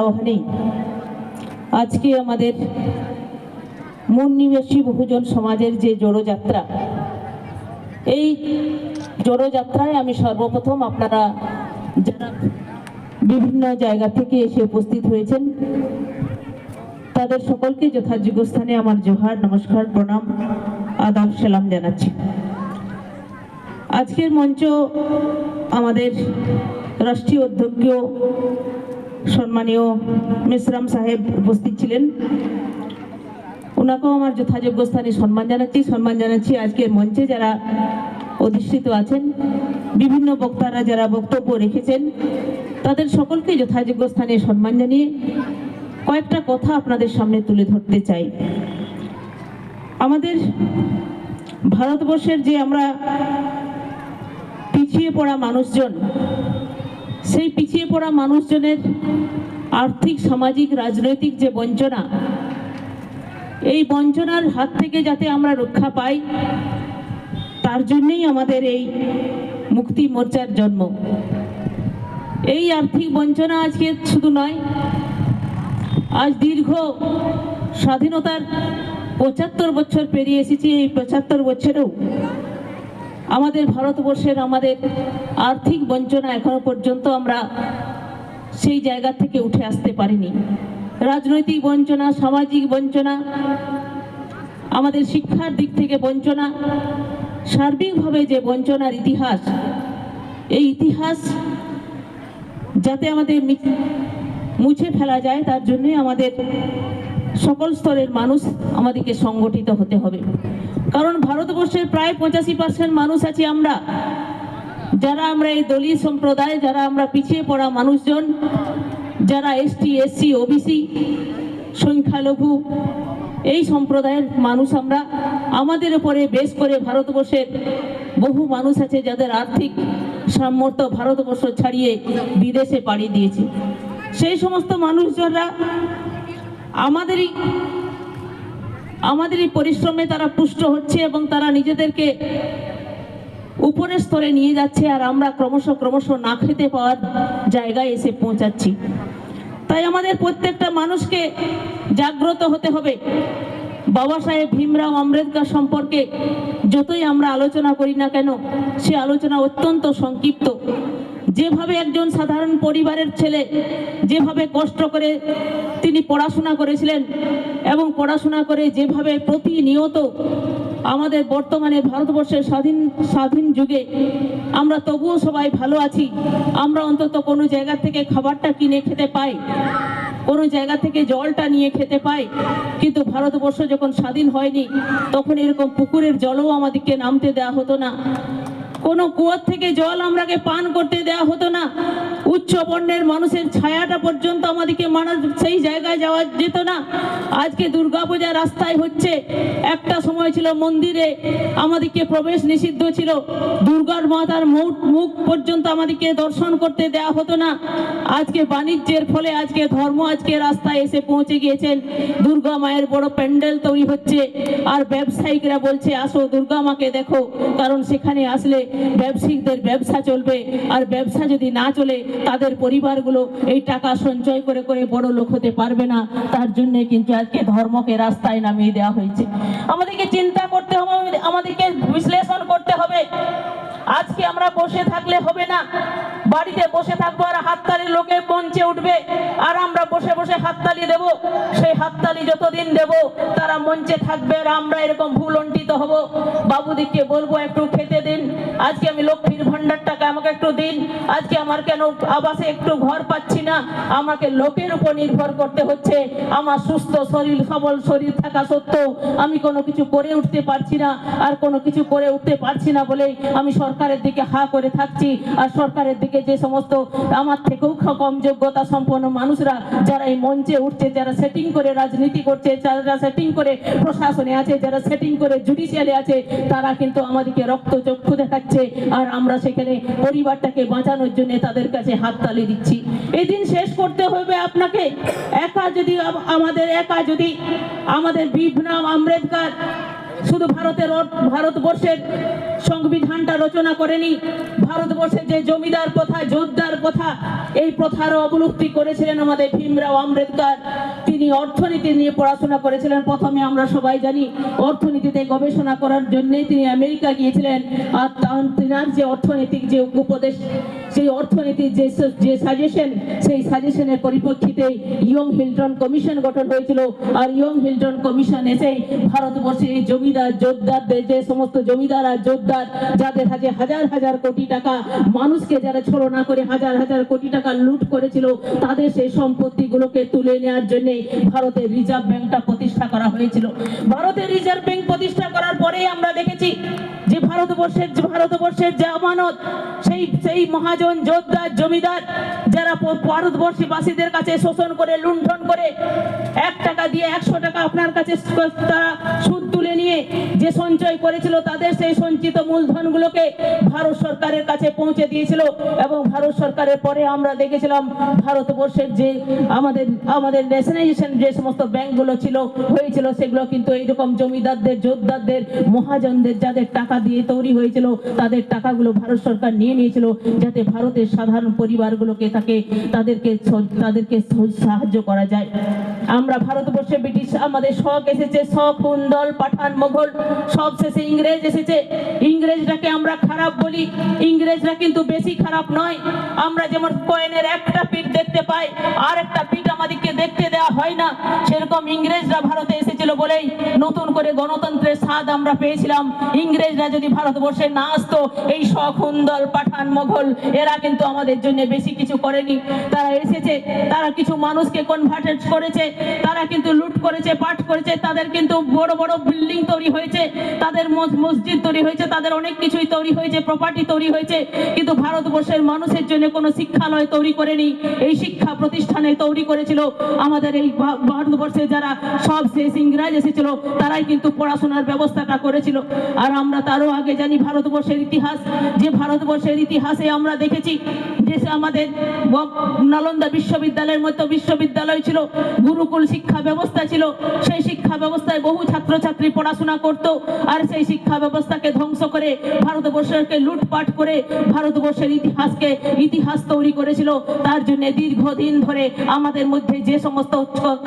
আহ্বানে আজকে আমাদের মন নিবেশী বহুজন সমাজের যে জোড়োযাত্রা, এই জোড়োযাত্রায় আমি সর্বপ্রথম আপনারা যারা বিভিন্ন জায়গা থেকে এসে উপস্থিত হয়েছেন, তাদের সকলকে যথাযোগ্য স্থানে আমার জোহার, নমস্কার, প্রণাম, আদাব, সালাম জানাচ্ছি। আজকের মঞ্চ আমাদের রাষ্ট্রীয় অধ্যক্ষ সম্মানীয় মিশ্রাম সাহেব উপস্থিত ছিলেন। ওনাকেও আমার যথাযোগ্য স্থানে সম্মান জানাচ্ছি সম্মান জানাচ্ছি আজকের মঞ্চে যারা অধিষ্ঠিত আছেন, বিভিন্ন বক্তারা যারা বক্তব্য রেখেছেন, তাদের সকলকে যথাযোগ্য স্থানে সম্মান জানিয়ে কয়েকটা কথা আপনাদের সামনে তুলে ধরতে চাই। আমাদের ভারতবর্ষের যে আমরা পিছিয়ে পড়া মানুষজন সেই পিছিয়ে পড়া মানুষজনের আর্থিক, সামাজিক, রাজনৈতিক যে বঞ্চনা, এই বঞ্চনার হাত থেকে যাতে আমরা রক্ষা পাই, তার জন্যই আমাদের এই মুক্তি মোর্চার জন্ম। এই আর্থিক বঞ্চনা আজকে শুধু নয়, আজ দীর্ঘ স্বাধীনতার পঁচাত্তর বছর পেরিয়ে এসেছি, এই পঁচাত্তর বছরেও আমাদের ভারতবর্ষের আমাদের আর্থিক বঞ্চনা এখনও পর্যন্ত আমরা সেই জায়গা থেকে উঠে আসতে পারিনি। রাজনৈতিক বঞ্চনা, সামাজিক বঞ্চনা, আমাদের শিক্ষার দিক থেকে বঞ্চনা, সার্বিকভাবে যে বঞ্চনার ইতিহাস, এই ইতিহাস যাতে আমাদের মুছে ফেলা যায়, তার জন্যই আমাদের সকল স্তরের মানুষ আমাদেরকে সংগঠিত হতে হবে। কারণ ভারতবর্ষের প্রায় পঁচাশি পার্সেন্ট মানুষ আছি আমরা। যারা আমরা এই দলীয় সম্প্রদায়, যারা আমরা পিছিয়ে পড়া মানুষজন, যারা এসটি এসসি ওবিসি সংখ্যালঘু, এই সম্প্রদায়ের মানুষ আমরা। আমাদের উপরে বেশ করে ভারতবর্ষের বহু মানুষ আছে যাদের আর্থিক সামর্থ্য ভারতবর্ষ ছাড়িয়ে বিদেশে পাড়ি দিয়েছে। সেই সমস্ত মানুষজনরা আমাদেরই আমাদের এই পরিশ্রমে তারা পুষ্ট হচ্ছে এবং তারা নিজেদেরকে উপরের স্তরে নিয়ে যাচ্ছে আর আমরা ক্রমশ ক্রমশ না খেতে পাওয়ার জায়গায় এসে পৌঁছাচ্ছি। তাই আমাদের প্রত্যেকটা মানুষকে জাগ্রত হতে হবে। বাবা সাহেব ভীমরাও আম্বেদকর সম্পর্কে যতই আমরা আলোচনা করি না কেন, সে আলোচনা অত্যন্ত সংক্ষিপ্ত। যেভাবে একজন সাধারণ পরিবারের ছেলে যেভাবে কষ্ট করে তিনি পড়াশোনা করেছিলেন এবং পড়াশোনা করে যেভাবে প্রতিনিয়ত আমাদের বর্তমানে ভারতবর্ষের স্বাধীন স্বাধীন যুগে আমরা তবুও সবাই ভালো আছি, আমরা অন্তত কোনো জায়গা থেকে খাবারটা কিনে খেতে পাই, কোনো জায়গা থেকে জলটা নিয়ে খেতে পাই, কিন্তু ভারতবর্ষ যখন স্বাধীন হয়নি, তখন এরকম পুকুরের জলও আমাদেরকে নামতে দেওয়া হতো না। কোনো কুয়োর থেকে জল আমরাকে পান করতে দেওয়া হতো না। উচ্চ বর্ণের মানুষের ছায়াটা পর্যন্ত আমাদেরকে মানার সেই জায়গায় যাওয়া যেত না। আজকে দুর্গাপূজা রাস্তায় হচ্ছে, একটা সময় ছিল মন্দিরে আমাদেরকে প্রবেশ নিষিদ্ধ ছিল। দুর্গার মাতার মুখ মুখ পর্যন্ত আমাদেরকে দর্শন করতে দেওয়া হতো না। আজকে বাণিজ্যের ফলে আজকে ধর্ম আজকে রাস্তায় এসে পৌঁছে গিয়েছেন। দুর্গা মায়ের বড় প্যান্ডেল তৈরি হচ্ছে। আর ব্যবসায়িকরা বলছে, আসো দুর্গা মাকে দেখো, কারণ সেখানে আসলে ব্যবসায়িকদের ব্যবসা চলবে, আর ব্যবসা যদি না চলে, তাদের পরিবারগুলো এই টাকা সঞ্চয় করে করে বড় লোক হতে পারবে না। তার জন্য কিন্তু আজকে ধর্মকে রাস্তায় নামিয়ে দেওয়া হয়েছে। আমাদেরকে চিন্তা করতে হবে আমাদেরকে বিশ্লেষণ করতে হবে। আজকে আমরা বসে থাকলে হবে না। বাড়িতে বসে থাকব আর হাততালি লোকে মঞ্চে উঠবে। আর আমরা বসে বসে হাততালি দেব। সেই হাততালি যতদিন দেব, তারা মঞ্চে থাকবে আর আমরা এরকম ভুলন্টিত হব। বাবুদিকে বলব, একটু খেতে দিন। আজকে আমি লক্ষ্মীর ভান্ডার টাকা আমাকে একটু দিন। আজকে আমার কেন আবাসে একটু ঘর পাচ্ছি না? আমাকে লোকের উপর নির্ভর করতে হচ্ছে। আমার সুস্থ শরীর, সবল শরীর থাকা সত্ত্বেও আমি কোনো কিছু করে উঠতে পারছি না আর কোনো কিছু করে উঠতে পারছি না বলেই আমি সরকারের দিকে হা করে থাকছি। আর সরকারের দিকে যে সমস্ত আমার থেকেও কম যোগ্যতা সম্পন্ন মানুষরা যারা এই মঞ্চে উঠছে, যারা সেটিং করে রাজনীতি করছে, যারা সেটিং করে প্রশাসনে আছে, যারা সেটিং করে জুডিশিয়ালে আছে, তারা কিন্তু আমাদেরকে রক্ত চক্ষু দেখাচ্ছে। আর আমরা সেখানে পরিবারটাকে বাঁচানোর জন্য তাদের কাছে হাততালি দিচ্ছি। এই দিন শেষ করতে হবে আপনাকে। একা যদি আমাদের একা যদি আমাদের বিভনাম আম্বেদকর শুধু ভারতের ভারতবর্ষের সংবিধানটা রচনা করেনি, ভারতবর্ষের যে জমিদার প্রথা, যোদ্ধার প্রথা, এই প্রথার অবলুপ্তি করেছিলেন আমাদের ভীমরাও আম্বেদকর। তিনি অর্থনীতি নিয়ে পড়াশোনা করেছিলেন। প্রথমে আমরা সবাই জানি অর্থনীতিতে গবেষণা করার জন্যই তিনি আমেরিকা গিয়েছিলেন। আর তার- যে অর্থনৈতিক যে উপদেশ, সেই অর্থনীতির যে যে সাজেশন সেই সাজেশনের পরিপ্রেক্ষিতে ইয়ং হিলটন কমিশন গঠন হয়েছিল। আর ইয়ং হিলটন কমিশন এসেই ভারতবর্ষে জমিদার যোদ্ধারদের যে সমস্ত জমিদার আর যোদ্ধার যাদের হাতে হাজার হাজার কোটি টাকা, মানুষকে যারা ছলনা করে হাজার হাজার কোটি টাকা লুট করেছিল, তাদের সেই সম্পত্তিগুলোকে তুলে নেওয়ার জন্য ভারতের রিজার্ভ ব্যাংকটা প্রতিষ্ঠা করা হয়েছিল। ভারতের রিজার্ভ ব্যাংক প্রতিষ্ঠা করার পরেই আমরা দেখেছি ভারতবর্ষের ভারতবর্ষের যে আমানত, সেই সেই মহাজন যোদ্ধার জমিদার যারা ভারতবর্ষীবাসীদের কাছে শোষণ করে, লুণ্ঠন করে, এক টাকা দিয়ে একশো টাকা আপনার কাছে তারা সুদ তুলে নিয়ে যে সঞ্চয় করেছিল তাদের সেই সঞ্চিত মূলধনগুলোকে ভারত সরকারের কাছে পৌঁছে দিয়েছিল এবং ভারত সরকারের পরে আমরা দেখেছিলাম ভারতবর্ষের যে আমাদের আমাদের ন্যাশনালাইজেশন যে সমস্ত ব্যাংকগুলো ছিল, হয়েছিল সেগুলো কিন্তু এইরকম জমিদারদের যোদ্ধারদের মহাজনদের যাদের টাকা দিয়ে তৈরি হয়েছিল, তাদের টাকাগুলো ভারত সরকার নিয়ে নিয়েছিল যাতে ভারতের সাধারণ পরিবারগুলোকে তাকে, তাদেরকে তাদেরকে সাহায্য করা যায়। আমরা ভারতবর্ষে ব্রিটিশ, আমাদের শখ এসেছে, শখ কুন্দল পাঠান মোগল সব শেষে ইংরেজ এসেছে। ইংরেজরাকে আমরা খারাপ বলি, ইংরেজরা কিন্তু বেশি খারাপ নয়। আমরা যেমন কয়েনের একটা পিঠ দেখতে পাই আর একটা পিঠ আমাদেরকে দেখতে দেওয়া হয় না। সেরকম ইংরেজরা ভারতে এসেছিল বলেই নতুন করে গণতন্ত্রের স্বাদ আমরা পেয়েছিলাম। ইংরেজরা যদি ভারতবর্ষে না আসতো এই সখুন্দল পাঠান মোগল এরা কিন্তু আমাদের জন্য বেশি কিছু করেনি। তারা এসেছে, তারা কিছু মানুষকে কনভার্টেড করেছে, তারা কিন্তু লুট করেছে পাঠ করেছে, তাদের কিন্তু বড় বড় বিল্ডিং তৈরি হয়েছে, তাদের মসজিদ তৈরি হয়েছে, তাদের অনেক কিছুই তৈরি হয়েছে প্রপার্টি তৈরি হয়েছে, কিন্তু ভারতবর্ষের মানুষের জন্য কোনো শিক্ষালয় তৈরি করেনি। এই শিক্ষা প্রতিষ্ঠানে তৈরি করেছিল আমাদের এই ভারতবর্ষে যারা সব শেষ ইংরাজ এসেছিল, তারাই কিন্তু পড়াশোনার ব্যবস্থাটা করেছিল। আর আমরা তারও আগে জানি ভারতবর্ষের ইতিহাস। যে ভারতবর্ষের ইতিহাসে আমরা দেখেছি সে আমাদের নালন্দা বিশ্ববিদ্যালয়ের মতো বিশ্ববিদ্যালয় ছিল, গুরুকুল শিক্ষা ব্যবস্থা ছিল, সেই শিক্ষা ব্যবস্থায় বহু ছাত্রছাত্রী পড়াশোনা করত, আর সেই শিক্ষা ব্যবস্থাকে ধ্বংস করে ভারতবর্ষকে লুটপাট করে ভারতবর্ষের ইতিহাসকে ইতিহাস তৈরি করেছিল। তার জন্য দীর্ঘদিন ধরে আমাদের মধ্যে যে সমস্ত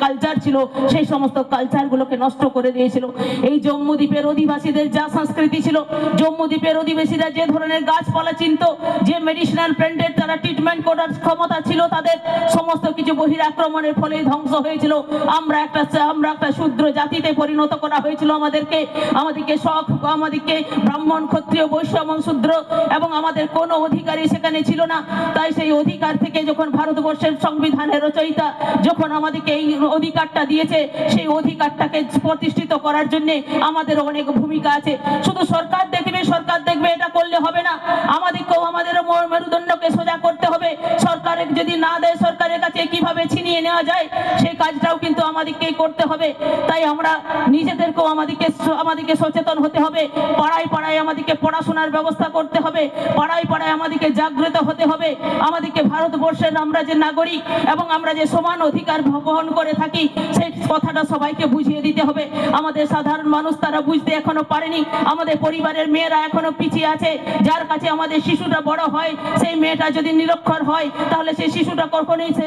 কালচার ছিল, সেই সমস্ত কালচারগুলোকে নষ্ট করে দিয়েছিল। এই জম্মু দ্বীপের অধিবাসীদের যা সংস্কৃতি ছিল, জম্মু দ্বীপের অধিবাসীরা যে ধরনের গাছপালা চিনত, যে মেডিসিনাল প্ল্যান্টের তারা ট্রিটমেন্ট করার ক্ষমতা ছিল, তাদের সমস্ত কিছু বহির আক্রমণের ফলে ধ্বংস হয়েছিল। আমরা একটা আমরা একটা শূদ্র জাতিতে পরিণত করা হয়েছিল আমাদেরকে। আমাদেরকে শখ আমাদেরকে ব্রাহ্মণ, ক্ষত্রিয়, বৈশ্য, এবং শূদ্র, এবং আমাদের কোনো অধিকারই সেখানে ছিল না। তাই সেই অধিকার থেকে যখন ভারতবর্ষের সংবিধানের রচয়িতা যখন আমাদেরকে এই অধিকারটা দিয়েছে, সেই অধিকারটাকে প্রতিষ্ঠিত করার জন্য আমাদের অনেক ভূমিকা আছে। শুধু সরকার দেখবে সরকার দেখবে, এটা করলে হবে না। আমাদেরকেও আমাদের মেরুদণ্ডকে সোজা করতে হবে। সরকারের যদি না দেয় সরকারের কাছে কীভাবে ছিনিয়ে নেওয়া যায়, সেই কাজটাও কিন্তু আমাদেরকেই করতে হবে। তাই আমরা নিজেদেরকেও আমাদেরকে আমাদেরকে সচেতন হতে হবে। পাড়ায় পাড়ায় আমাদেরকে পড়াশোনার ব্যবস্থা করতে হবে। পাড়ায় পাড়ায় আমাদেরকে জাগ্রত হতে হবে। আমাদেরকে ভারতবর্ষের আমরা যে নাগরিক এবং আমরা যে সমান অধিকার বহন করে থাকি, সেই কথাটা সবাইকে বুঝিয়ে দিতে হবে। আমাদের সাধারণ মানুষ তারা বুঝতে এখনও পারেনি। আমাদের পরিবারের মেয়েরা এখনও পিছিয়ে আছে। যার কাছে আমাদের শিশুটা বড় হয়, সেই মেয়েটা যদি নিরক্ষর হয়, তাহলে সেই শিশুটা কখনোই সে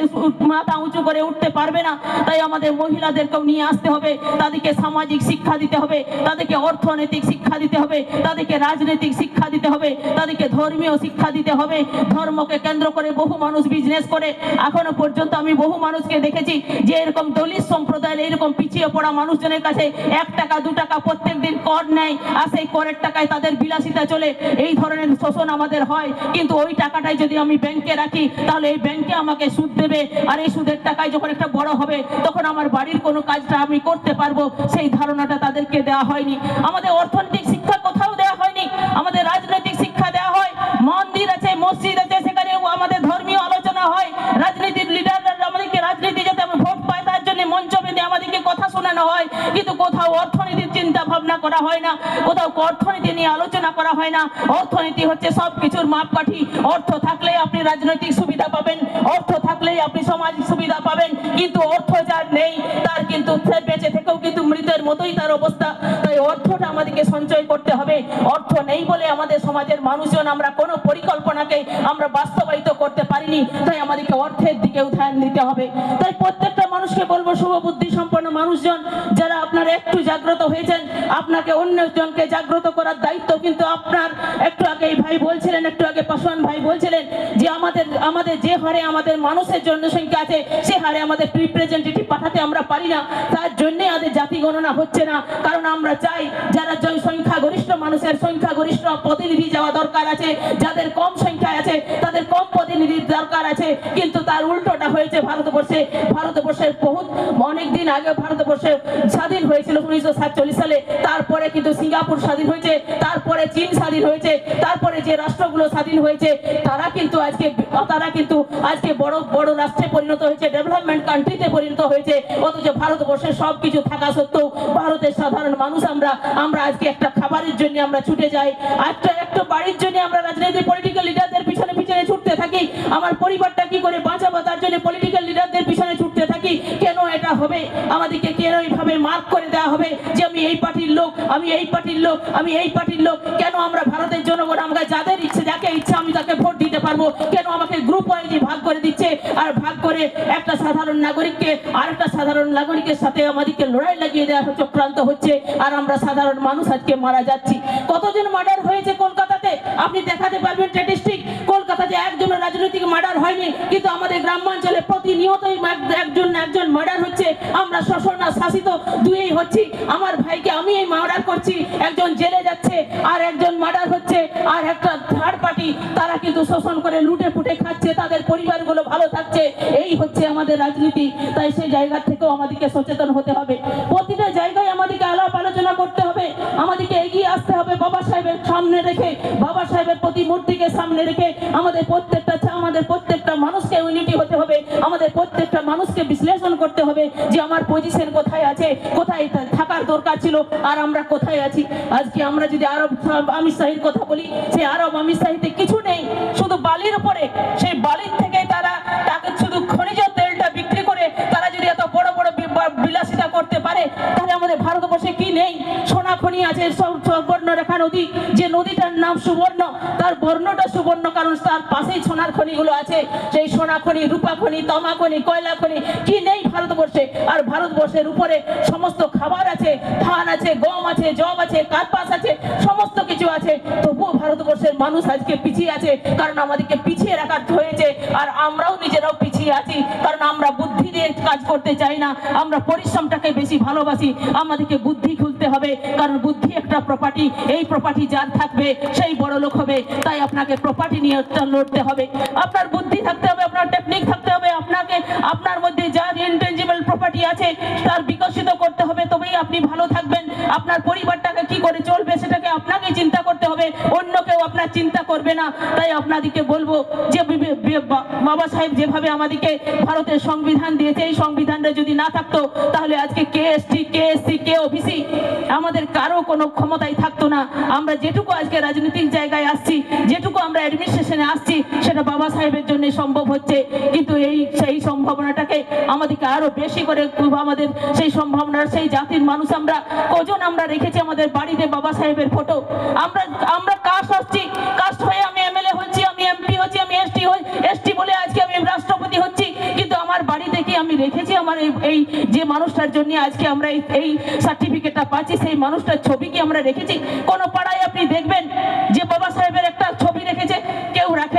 মাথা উঁচু করে উঠতে পারবে না। তাই আমাদের মহিলাদেরকেও নিয়ে আসতে হবে। তাদেরকে সামাজিক শিক্ষা দিতে হবে। তাদেরকে অর্থনৈতিক শিক্ষা দিতে হবে। তাদেরকে রাজনৈতিক শিক্ষা দিতে হবে। তাদেরকে ধর্মীয় শিক্ষা দিতে হবে। ধর্মকে কেন্দ্র করে বহু মানুষ বিজনেস করে। এখনও পর্যন্ত আমি বহু মানুষকে দেখেছি যে এরকম দলিত সম্প্রদায়ের, এরকম পিছিয়ে পড়া মানুষজনের কাছে এক টাকা, দু টাকা প্রত্যেক দিন কর নেয় আর সেই করের টাকায় তাদের বিলাসিতা চলে। এই ধরনের শোষণ আমাদের হয়। কিন্তু ওই টাকাটাই যদি আমি ব্যাংকে রাখি, তাহলে এই ব্যাংকে আমাকে সুদ দেবে। আর এই সুদের টাকায় যখন একটা বড় হবে, তখন আমার বাড়ির কোনো কাজটা আমি করতে পারব। সেই ধারণাটা তাদেরকে দেওয়া হয়নি। আমাদের অর্থনৈতিক শিক্ষা কোথাও দেওয়া হয়নি। আমাদের রাজনৈতিক শিক্ষা দেওয়া হয়। মন্দির আছে, মসজিদ আছে সেখানে আমাদের ধর্মীয় আলোচনা হয়। রাজনীতির লিডাররা আমাদেরকে রাজনীতি যাতে আমরা ভোট জন্য মঞ্চ বেঁধে আমাদেরকে কথা শোনানো হয়, কিন্তু কোথাও অর্থনীতির চিন্তা ভাবনা করা হয় না, কোথাও অর্থনীতি নিয়ে আলোচনা করা হয় না। অর্থনীতি হচ্ছে সব কিছুর মাপকাঠি। অর্থ থাকলেই আপনি রাজনৈতিক সুবিধা পাবেন, অর্থ থাকলেই আপনি সামাজিক সুবিধা পাবেন, কিন্তু অর্থ যার নেই, তার কিন্তু বেঁচে থেকেও কিন্তু মৃতের মতোই তার অবস্থা। তাই অর্থটা আমাদেরকে সঞ্চয় করতে হবে। অর্থ নেই বলে আমাদের সমাজের মানুষজন আমরা কোনো পরিকল্পনাকে আমরা বাস্তবায়িত করতে পারিনি, তাই আমাদেরকে অর্থের দিকেও ধ্যান দিতে হবে। তাই প্রত্যেকটা মানুষকে বলব শুভবুদ্ধি সম্পন্ন মানুষজন যারা আপনারা একটু জাগ্রত হয়েছেন, আপনাকে অন্যজনকে জাগ্রত করার দায়িত্ব কিন্তু আপনার। একটু আগে এই ভাই বলছিলেন, একটু আগে পাশওয়ান ভাই বলছিলেন যে আমাদের আমাদের যে হারে আমাদের মানুষের জনসংখ্যা আছে, সে হারে আমাদের রিপ্রেজেন্টেটিভ পাঠাতে আমরা পারি না। তার জন্যে আমাদের জাতি গণনা হচ্ছে না। কারণ আমরা চাই যারা জন সংখ্যা গরিষ্ঠ মানুষের সংখ্যা গরিষ্ঠ প্রতিনিধি যাওয়া দরকার আছে, যাদের কম সংখ্যায় আছে, তাদের কম প্রতিনিধির দরকার আছে। কিন্তু তার উল্টোটা হয়েছে ভারতবর্ষে। ভারতবর্ষের বহুত অনেক দিন আগে ভারতবর্ষে স্বাধীন হয়েছিল উনিশশো সাতচল্লিশ সালে। তারপরে কিন্তু সিঙ্গাপুর স্বাধীন হয়েছে, তারপরে চীন স্বাধীন হয়েছে, তারপরে যে রাষ্ট্রগুলো স্বাধীন হয়েছে, তারা কিন্তু আজকে তারা কিন্তু আজকে বড় বড় রাষ্ট্রে পরিণত হয়েছে ডেভেলপমেন্ট কান্ট্রিতে পরিণত হয়েছে। অথচ ভারতবর্ষে সব কিছু থাকা সত্ত্বেও ভারতের সাধারণ মানুষ আমরা আমরা আজকে একটা খাবারের জন্য আমরা ছুটে যাই। একটা একটা বাড়ির জন্য আমরা রাজনীতি পলিটিক্যাল লিডারদের পিছনে পিছনে ছুটতে থাকি। আমার পরিবারটা কি করে বাঁচাবো? তার জন্য পলিটিক্যাল লিডারদের পিছনে এটা হবে, আমাদেরকে কেন এইভাবে মার্ক করে দেওয়া হবে যে আমি এই পার্টির লোক, আমি এই পার্টির লোক, আমি এই পার্টির লোক। কেন আমরা ভারতের জনগণ আমাকে যাদের ইচ্ছে, যাকে ইচ্ছা, আমি তাকে ভোট দিতে পারব? কেন আমাকে গ্রুপ ওয়াইজে ভাগ করে দিচ্ছে? আর ভাগ করে একটা সাধারণ নাগরিককে, আরেকটা সাধারণ নাগরিকের সাথে আমাদেরকে লড়াই লাগিয়ে দেওয়া চক্রান্ত হচ্ছে, আর আমরা সাধারণ মানুষ আজকে মারা যাচ্ছি। কতজন মার্ডার হয়েছে কলকাতাতে? আপনি দেখাতে পারবেন স্ট্যাটিস্টিক কলকাতাতে একজনের রাজনৈতিক মার্ডার হয়নি, কিন্তু আমাদের গ্রামাঞ্চলে প্রতিনিয়তই এক- একজন একজন মার্ডার হচ্ছে। আমরা শোষণা শাসিত দুই হচ্ছি। আমার ভাইকে আমি এই মার্ডার করছি। একজন জেলে যাচ্ছে, আর একজন মার্ডার হচ্ছে, আর একটা থার্ড পার্টি তারা কিন্তু শোষণ করে লুটে ফুটে খাচ্ছে, তাদের পরিবারগুলো ভালো থাকছে। এই হচ্ছে আমাদের রাজনীতি। তাই সেই জায়গা থেকেও আমাদেরকে সচেতন হতে হবে। প্রতিটা জায়গায় আমাদেরকে আলাপ আলোচনা করতে হবে। আমাদেরকে আসতে হবে বাবা সাহেবের সামনে রেখে, বাবা সাহেবের প্রতিমূর্তিকে সামনে রেখে। আমাদের প্রত্যেকটা আমাদের প্রত্যেকটা মানুষকে ইউনিটি হতে হবে। আমাদের প্রত্যেকটা মানুষকে বিশ্লেষণ করতে হবে যে আমার পজিশন কোথায় আছে, কোথায় থাকার দরকার ছিল আর আমরা কোথায় আছি। আজকে আমরা যদি আরব আমির শাহির কথা বলি সেই আরব আমির শাহিতে কিছু নেই, শুধু বালির উপরে। সেই বালির থেকে তারা তাকে শুধু খনিজ তেলটা বিক্রি করে, তারা যদি এত বড় পারে, তাহলে আমাদের ভারতবর্ষে কি নেই? সোনা খনি আছে, সব- সুবর্ণ রেখা নদী, যে নদীটার নাম সুবর্ণ, তার বর্ণটা সুবর্ণ, কারণ তার পাশেই সোনার খনিগুলো আছে। সেই সোনা খনি, রূপা খনি, তামা খনি, কয়লা খনি, কি নেই ভারতবর্ষে? আর ভারতবর্ষের উপরে সমস্ত খাবার আছে, ধান আছে, গম আছে জব আছে, কার্পাস আছে, সমস্ত কিছু আছে। তবুও ভারতবর্ষের মানুষ আজকে পিছিয়ে আছে, কারণ আমাদেরকে পিছিয়ে রাখা হয়েছে, আর আমরাও নিজেরাও পিছিয়ে আছি, কারণ আমরা বুদ্ধি দিয়ে কাজ করতে চাই না, আমরা পরিশ্রমটাকে বেশি ভালোবাসি, আমাদেরকে বুদ্ধি খুলতে হবে, কারণ বুদ্ধি একটা প্রপার্টি এই প্রপার্টি যার থাকবে, সেই বড় লোক হবে, তাই আপনাকে প্রপার্টি নিয়ে লড়তে হবে। আপনার বুদ্ধি থাকতে হবে, আপনার টেকনিক থাকতে হবে, আপনাকে, আপনার মধ্যে যার ইনটেনজিবল প্রপার্টি আছে, তার বিকশিত করতে হবে, তবেই আপনি ভালো থাকবেন, আপনার পরিবারটাকে কি করে চলবে সেটাকে আপনাকে আপনাকে চিন্তা করতে হবে, অন্য কেউ আপনার চিন্তা করবে না। তাই আপনাদেরকে বলব যে বাবা সাহেব যেভাবে আমাদেরকে ভারতের সংবিধান দিয়েছে, এই সংবিধানটা যদি না থাকতো, তাহলে আজকে কে এসটি কে এসসি কে ওবিসি, আমাদের কারও কোনো ক্ষমতাই থাকতো না। আমরা যেটুকু আজকে রাজনৈতিক জায়গায় আসছি, যেটুকু আমরা অ্যাডমিনিস্ট্রেশনে আসছি, সেটা বাবা সাহেবের জন্য সম্ভব হচ্ছে। কিন্তু এই, সেই সম্ভাবনাটাকে আমাদেরকে আরও বেশি করে আমাদের সেই সম্ভাবনার, সেই জাতির মানুষ আমরা, কজন আমরা রেখেছি আমাদের বাড়িতে বাবা সাহেবের ফটো আমরা আমরা কাস্ট আসছি। কাস্ট হয়ে আমি এমএলএ হচ্ছি, আমি এমপি হচ্ছি, আমি এসটি হই এসটি বলে আজকে আমি রাষ্ট্রপতি হচ্ছি। কিন্তু আমার বাড়িতে কি আমি রেখেছি আমার এই যে মানুষটার জন্য আজকে আমরা এই সার্টিফিকেটটা পাচ্ছি, সেই মানুষটার ছবি কি আমরা রেখেছি? কোনো পাড়ায় আপনি দেখবেন যে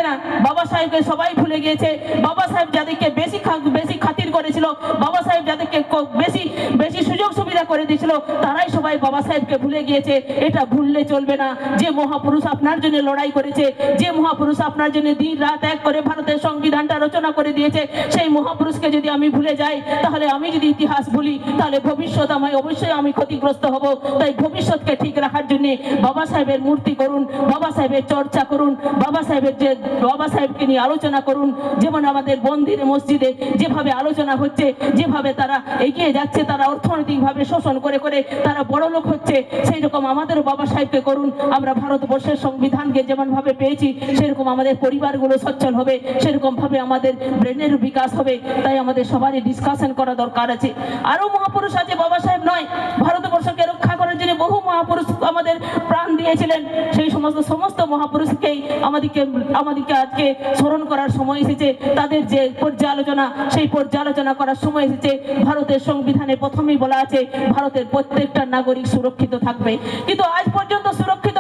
না। বাবা সাহেবকে সবাই ভুলে গিয়েছে। বাবা সাহেব যাদেরকে বেশি বেশি খাতির করেছিল, বাবা সাহেব যাদেরকে বেশি বেশি সুযোগ সুবিধা করে দিয়েছিল, তারাই সবাই বাবা সাহেবকে ভুলে গিয়েছে। এটা ভুললে চলবে না। যে মহাপুরুষ আপনার জন্য লড়াই করেছে, যে মহাপুরুষ আপনার জন্য দিন রাত এক করে ভারতের সংবিধানটা রচনা করে দিয়েছে, সেই মহাপুরুষকে যদি আমি ভুলে যাই, তাহলে আমি যদি ইতিহাস ভুলি, তাহলে ভবিষ্যৎ আমায় অবশ্যই আমি ক্ষতিগ্রস্ত হব। তাই ভবিষ্যৎকে ঠিক রাখার জন্য বাবা সাহেবের মূর্তি করুন, বাবা সাহেবের চর্চা করুন, বাবা সাহেবের যে বাবা সাহেবকে নিয়ে আলোচনা করুন। যেমন আমাদের মন্দিরে মসজিদে যেভাবে আলোচনা হচ্ছে, যেভাবে তারা এগিয়ে যাচ্ছে, তারা অর্থনৈতিকভাবে শোষণ করে করে তারা বড় লোক হচ্ছে সেই রকম আমাদেরও বাবা সাহেবকে করুন। আমরা ভারতবর্ষের সংবিধানকে যেমন ভাবে পেয়েছি সেরকম আমাদের পরিবারগুলো সচ্ছল হবে সেরকম ভাবে আমাদের ব্রেনের বিকাশ হবে, তাই আমাদের সবারই ডিসকাশন করা দরকার আছে। আরও মহাপুরুষ আছে বাবা সাহেব নয়, ভারতবর্ষকে রক্ষা করার জন্য বহু মহাপুরুষ আমাদের প্রাণ দিয়েছিলেন। সেই সমস্ত সমস্ত মহাপুরুষকেই আমাদেরকে আমাদেরকে আজকে স্মরণ করার সময় এসেছে। তাদের যে পর্যালোচনা, সেই পর্যালোচনা করার সময় এসেছে। ভারতের সংবিধানে প্রথমেই বলা আছে, ভারতের প্রত্যেকটা নাগরিক সুরক্ষিত থাকবে। কিন্তু আজ পর্যন্ত সুরক্ষিত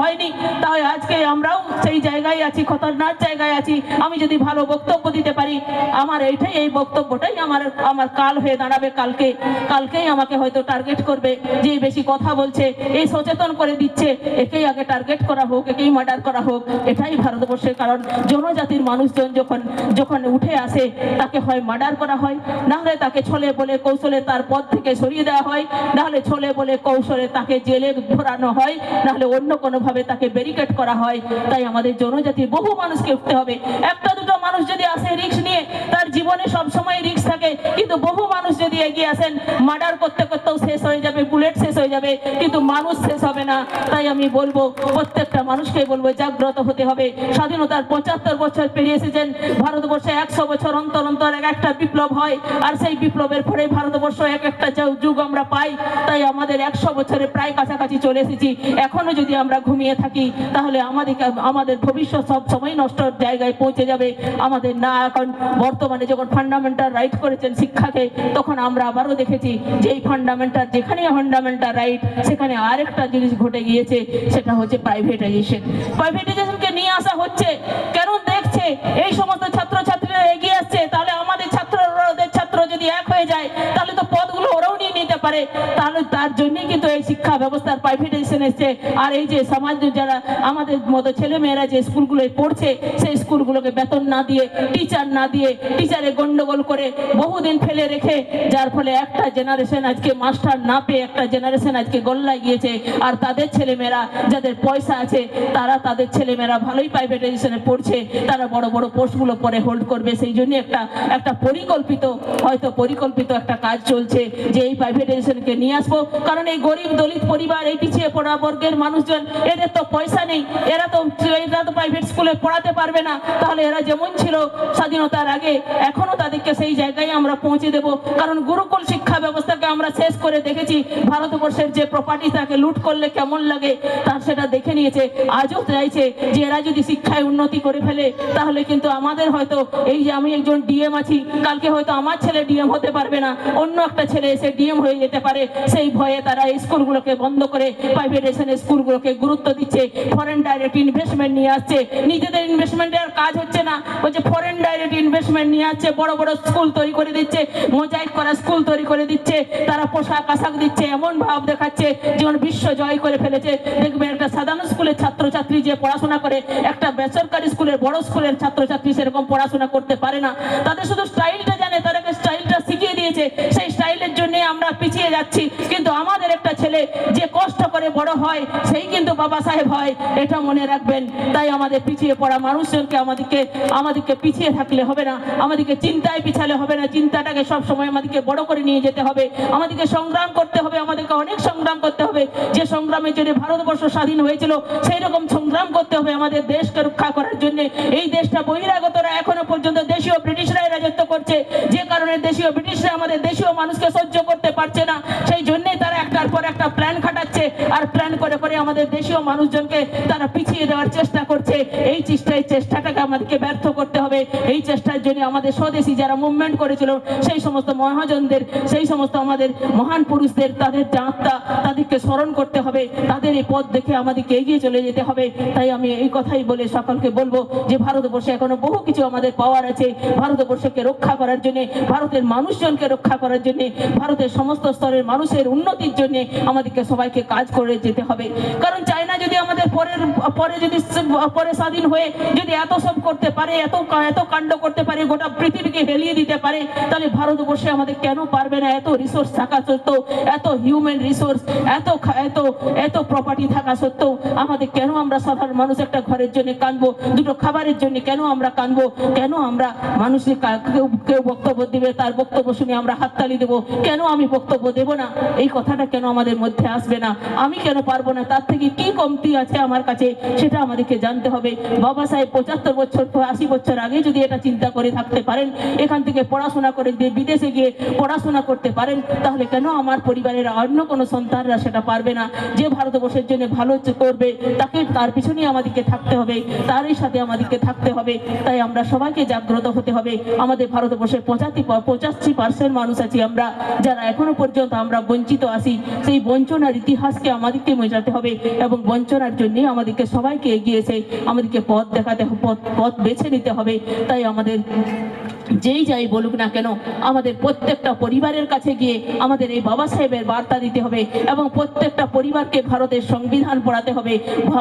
হয়নি তাই আজকে আমরাও সেই জায়গায় আছি, খতরনাক জায়গায় আছি। আমি যদি ভালো বক্তব্য দিতে পারি, আমার এইটাই, এই বক্তব্যটাই আমার আমার কাল হয়ে দাঁড়াবে কালকে। কালকেই আমাকে হয়তো টার্গেট করবে, যে বেশি কথা বলছে, এই সচেতন করে দিচ্ছে, একেই আগে টার্গেট করা হোক, একেই মার্ডার করা হোক। এটাই ভারতবর্ষের কারণ। জনজাতির মানুষজন যখন যখন উঠে আসে, তাকে হয় মার্ডার করা হয়, নাহলে তাকে ছলে বলে কৌশলে তার পদ থেকে সরিয়ে দেওয়া হয়, নাহলে ছলে বলে কৌশলে তাকে জেলে ভরানো হয়, নাহলে অন্য কোনোভাবে তাকে ব্যারিকেড করা হয়, তাই আমাদের জনজাতির বহু মানুষকে উঠতে হবে। একটা দুটো মানুষ যদি আসে রিস্ক নিয়ে, তার জীবনে সব সময় রিস্ক থাকে। কিন্তু বহু মানুষ যদি এগিয়ে আসেন মার্ডার করতে করতেও শেষ হয়ে যাবে বুলেট শেষ হয়ে যাবে, কিন্তু মানুষ শেষ হবে না। তাই আমি বলব, প্রত্যেকটা মানুষকে বলব, জাগ্রত হতে হবে। স্বাধীনতার পঁচাত্তর বছর পেরিয়ে এসেছেন। ভারতবর্ষে একশো বছর অন্তর অন্তর এক একটা বিপ্লব হয়, আর সেই বিপ্লবের পরে ভারতবর্ষ এক একটা যুগ আমরা পাই। তাই আমাদের একশো বছরে প্রায় কাছাকাছি চলে এসেছি। এখনও যদি আমরা ঘুমিয়ে থাকি, তাহলে আমাদেরকে আমাদের ভবিষ্যৎ সব সময় নষ্ট জায়গায় পৌঁছে যাবে। আমাদের না, এখন বর্তমানে যখন ফান্ডামেন্টাল রাইট করেছেন শিক্ষাকে, তখন আমরা আবারও দেখেছি যে এই ফান্ডামেন্টাল যেখানে ফান্ডামেন্টাল রাইট সেখানে আরেকটা জিনিস ঘটে গিয়েছে, সেটা হচ্ছে প্রাইভেটাইজেশন প্রাইভেটাইজেশনকে নিয়ে আসা হচ্ছে, কেন দেখছে? এই সমস্ত ছাত্রছাত্রীরা এগিয়ে আসছে, তাহলে আমাদের ওদের ছাত্র যদি এক হয়ে যায়, তাহলে তো পদগুলো ওরাও নিয়ে নিতে পারে, তাহলে তার জন্যই কিন্তু এই শিক্ষা ব্যবস্থার প্রাইভেটাইজেশন এসছে। আর এই যে সমাজ যারা আমাদের মতো ছেলে মেয়েরা যে স্কুলগুলোয় পড়ছে, সেই স্কুলগুলোকে বেতন না দিয়ে টিচার না দিয়ে টিচারে গন্ডগোল করে বহুদিন ফেলে রেখে, যার ফলে একটা জেনারেশন আজকে মাস্টার না পেয়ে একটা জেনারেশন আজকে গোল্লায় গিয়েছে। আর তাদের ছেলেমেয়েরা যাদের পয়সা আছে, তারা তাদের ছেলেমেয়েরা ভালোই প্রাইভেটাইজেশনে পড়ছে, তারা বড় বড় পোস্টগুলো পরে হোল্ড করবে। সেই জন্য একটা একটা পরিকল্পিত, হয়তো পরিকল্পিত একটা কাজ চলছে যে এই প্রাইভেটাইজেশনকে নিয়ে আসব। কারণ এই গরিব দলিত পরিবার, এই পিছিয়ে পড়া বর্গের মানুষজন, এদের তো পয়সা নেই। এরা তো এরা তো প্রাইভেট স্কুলে পড়াতে পারবে না। তাহলে এরা যেমন ছিল স্বাধীনতার আগে এখনও তাদেরকে সেই জায়গায় আমরা পৌঁছে দেব। কারণ গুরুকুল শিক্ষা ব্যবস্থাকে আমরা শেষ করে দেখেছি। ভারতবর্ষের যে প্রপার্টি তাকে লুট করলে কেমন লাগে তার সেটা দেখে নিয়েছে। আজও চাইছে যে এরা যদি শিক্ষায় উন্নতি করে ফেলে, তাহলে কিন্তু আমাদের হয়তো, এই যে আমি একজন ডিএম আছি, কালকে হয়তো আমার ছেলে ডিএম হতে পারবে না। অন্য একটা ছেলে এসে ডিএম হয়ে যেতে পারে, সেই ভয়ে তারা এই স্কুলগুলোকে বন্ধ করে প্রাইভেটাইজেশনের স্কুলগুলোকে গুরুত্ব দিচ্ছে ফরেন ডাইরেক্ট ইনভেস্টমেন্ট নিয়ে আসছে। নিজেদের ইনভেস্টমেন্টের কাজ হচ্ছে না। বলছে ফরেন ডাইরেক্ট ইনভেস্টমেন্ট নিয়ে আসছে, বড় বড় স্কুল তৈরি করে দিচ্ছে মোজাইক করা স্কুল তৈরি করে দিচ্ছে, তারা পোশাক আশাক দিচ্ছে, এমন ভাব দেখাচ্ছে, যেমন বিশ্ব জয় করে ফেলেছে। দেখবেন একটা সাধারণ স্কুলের ছাত্রছাত্রী যে পড়াশোনা করে, একটা বেসরকারি স্কুলের বড় স্কুলের ছাত্রছাত্রী সেরকম পড়াশোনা করতে পারে না। তাদের শুধু স্টাইলটা জানে, তাদেরকে স্টাইলটা শিখিয়ে দিয়েছে। সেই স্টাইলের জন্য আমরা পিছিয়ে যাচ্ছি। কিন্তু আমাদের একটা ছেলে যে কষ্ট করে বড় হয়, সেই কিন্তু বাবা সাহেব হয়। এটা মনে রাখবেন। তাই আমাদের পিছিয়ে পড়া মানুষজনকে আমাদেরকে আমাদেরকে পিছিয়ে থাকলে হবে না। আমাদেরকে চিন্তায় পিছালে হবে না। চিন্তাটাকে সব সময় আমাদেরকে বড় করে নিয়ে যেতে হবে। আমাদেরকে সংগ্রাম করতে হবে। আমাদেরকে অনেক সংগ্রাম করতে হবে। যে সংগ্রামের জন্য ভারতবর্ষ স্বাধীন হয়েছিল সেই রকম সংগ্রাম করতে হবে আমাদের দেশকে রক্ষা করার জন্য। এই দেশটা বহিরাগতরা এখনও পর্যন্ত দেশীয় ব্রিটিশরাই রাজত্ব করছে। যে কারণে দেশীয় ব্রিটিশরা আমাদের দেশীয় মানুষকে সহ্য করতে পারছে না। সেই জন্যই তারা একটার পর একটা প্ল্যান খাটাচ্ছে আর প্ল্যান করে করে আমাদের দেশীয় মানুষজনকে তারা পিছিয়ে দেওয়ার চেষ্টা করছে। এই চেষ্টা এই চেষ্টাটাকে আমাদেরকে ব্যর্থ করতে হবে। এই চেষ্টার জন্য আমাদের স্বদেশী যারা মুভমেন্ট করেছিল, সেই সমস্ত মহাজনদের, সেই সমস্ত আমাদের মহান পুরুষদের, তাদের যে আত্মা, তাদেরকে স্মরণ করতে হবে। তাদের এই পথ দেখে আমাদেরকে এগিয়ে চলে যেতে হবে। তাই আমি এই কথাই বলে সকলকে বলব যে, ভারতবর্ষে এখনও বহু কিছু আমাদের পাওয়ার আছে। ভারতবর্ষকে রক্ষা করার জন্য, ভারতের মানুষজনকে রক্ষা করার জন্য, ভারতের সমস্ত স্তরের মানুষের উন্নতির জন্য আমাদেরকে সবাইকে কাজ করে যেতে হবে। কারণ চায়না যদি আমাদের পরের, পরে যদি পরে স্বাধীন হয়ে যদি এত সব করতে পারে, এত এত কাণ্ড করতে পারে, গোটা পৃথিবীকে হেলিয়ে দিতে পারে, তাহলে ভারতবর্ষে আমাদের কেন পারবে না? এত রিসোর্স থাকা সত্ত্বেও, এত হিউম্যান রিসোর্স এত এত এত প্রপার্টি থাকা সত্ত্বেও আমাদের কেন আমরা সাধারণ মানুষ একটা ঘরের জন্য কাঁদবো, দুটো খাবারের জন্য কেন আমরা কাঁদবো, কেন আমরা মানুষের কেউ বক্তব্য দিবে, তার বক্তব্য শুনে আমরা হাততালি দেবো, কেন আমি বক্তব্য দেব না, এই কথাটা কেন আমাদের মধ্যে আসবে না? আমি কেন পারব না? তার থেকে কি কমতি আছে আমার কাছে? সেটা আমাদেরকে জানতে হবে। বাবা সাহেব পঁচাত্তর বছর, আশি বছর আগে যদি এটা চিন্তা করে থাকতে পারেন, এখান থেকে পড়াশোনা করে দিয়ে বিদেশে গিয়ে পড়াশোনা করতে পারেন, তাহলে কেন আমার পরিবারের অন্য কোনো সন্তানরা সেটা পারবে না? যে ভারতবর্ষের জন্য ভালো করবে, তাকে তার পিছনেই আমাদেরকে থাকতে হবে, তারই সাথে আমাদেরকে থাকতে হবে। তাই আমরা সবাইকে জাগ্রত হতে হবে। আমাদের ভারতবর্ষের পঁচাশি পঁচাশি পার্সেন্ট মানুষ আছি আমরা, যারা এখনও পর্যন্ত আমরা বঞ্চিত আছি, সেই বঞ্চনার ইতিহাসকে আমাদেরকে মেটাতে হবে এবং বঞ্চনার জন্যই আমাদেরকে সবাইকে এগিয়েছে আমাদেরকে পথ দেখাতে পথ পথ বেছে নিতে হবে। তাই আমাদের যেই যাই বলুক না কেন, আমাদের প্রত্যেকটা পরিবারের কাছে গিয়ে আমাদের এই বাবা সাহেবের বার্তা দিতে হবে এবং প্রত্যেকটা পরিবারকে ভারতের সংবিধান পড়াতে হবে।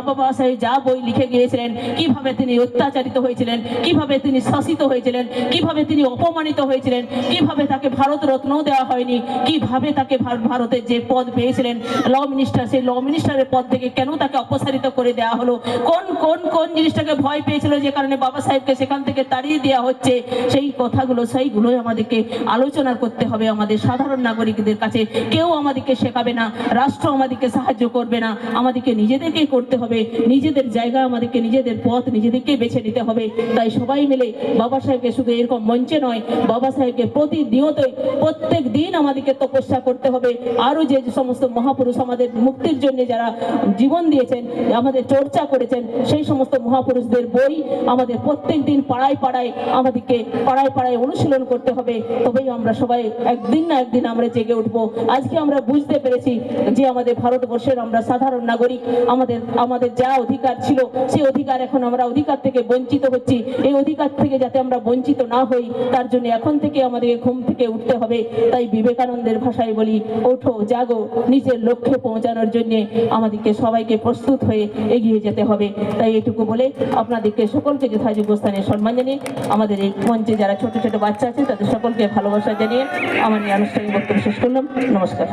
বাবা সাহেব যা বই লিখে গিয়েছিলেন, কীভাবে তিনি অত্যাচারিত হয়েছিলেন, কীভাবে তিনি শাসিত হয়েছিলেন, কীভাবে তিনি অপমানিত হয়েছিলেন, কীভাবে তাকে ভারত রত্ন দেওয়া হয়নি, কীভাবে তাকে ভার- ভারতের যে পদ পেয়েছিলেন ল মিনিস্টার সেই ল মিনিস্টারের পদ থেকে কেন তাকে অপসারিত করে দেওয়া হলো? কোন কোন কোন জিনিসটাকে ভয় পেয়েছিল যে কারণে বাবা সাহেবকে সেখান থেকে তাড়িয়ে দেওয়া হচ্ছে? সেই কথাগুলো, সেইগুলোই আমাদেরকে আলোচনা করতে হবে আমাদের সাধারণ নাগরিকদের কাছে। কেউ আমাদেরকে শেখাবে না, রাষ্ট্র আমাদেরকে সাহায্য করবে না। আমাদেরকে নিজেদেরকেই করতে হবে। নিজেদের জায়গা আমাদেরকে নিজেদের পথ নিজেদেরকে বেছে নিতে হবে। তাই সবাই মিলে বাবা সাহেবকে শুধু এরকম মঞ্চে নয়, বাবা সাহেবকে প্রতিনিয়তই প্রত্যেক দিন আমাদেরকে তপস্যা করতে হবে। আরও যে সমস্ত মহাপুরুষ আমাদের মুক্তির জন্য যারা জীবন দিয়েছেন, আমাদের চর্চা করেছেন, সেই সমস্ত মহাপুরুষদের বই আমাদের প্রত্যেক দিন পাড়ায় পাড়ায় আমাদেরকে পাড়ায় পাড়ায় অনুশীলন করতে হবে। তবেই আমরা সবাই একদিন না একদিন আমরা জেগে উঠবো। আজকে আমরা বুঝতে পেরেছি যে আমাদের ভারতবর্ষের আমরা সাধারণ নাগরিক, আমাদের আমাদের যা অধিকার ছিল, সেই অধিকার এখন আমরা অধিকার থেকে বঞ্চিত হচ্ছি। এই অধিকার থেকে যাতে আমরা বঞ্চিত না হই, তার জন্য এখন থেকে আমাদেরকে ঘুম থেকে উঠতে হবে। তাই বিবেকানন্দের ভাষায় বলি, ওঠো, জাগো, নিজের লক্ষ্যে পৌঁছানোর জন্য আমাদেরকে সবাইকে প্রস্তুত হয়ে এগিয়ে যেতে হবে। তাই এটুকু বলে আপনাদেরকে সকলকে যথাযোগ্য স্থানে সম্মান জানিয়ে আমাদের এই মঞ্চে যারা ছোট ছোট বাচ্চা আছে, তাদের সকলকে ভালোবাসা জানিয়ে আমার আনুষ্ঠানিক বক্তব্য শেষ করলাম। নমস্কার।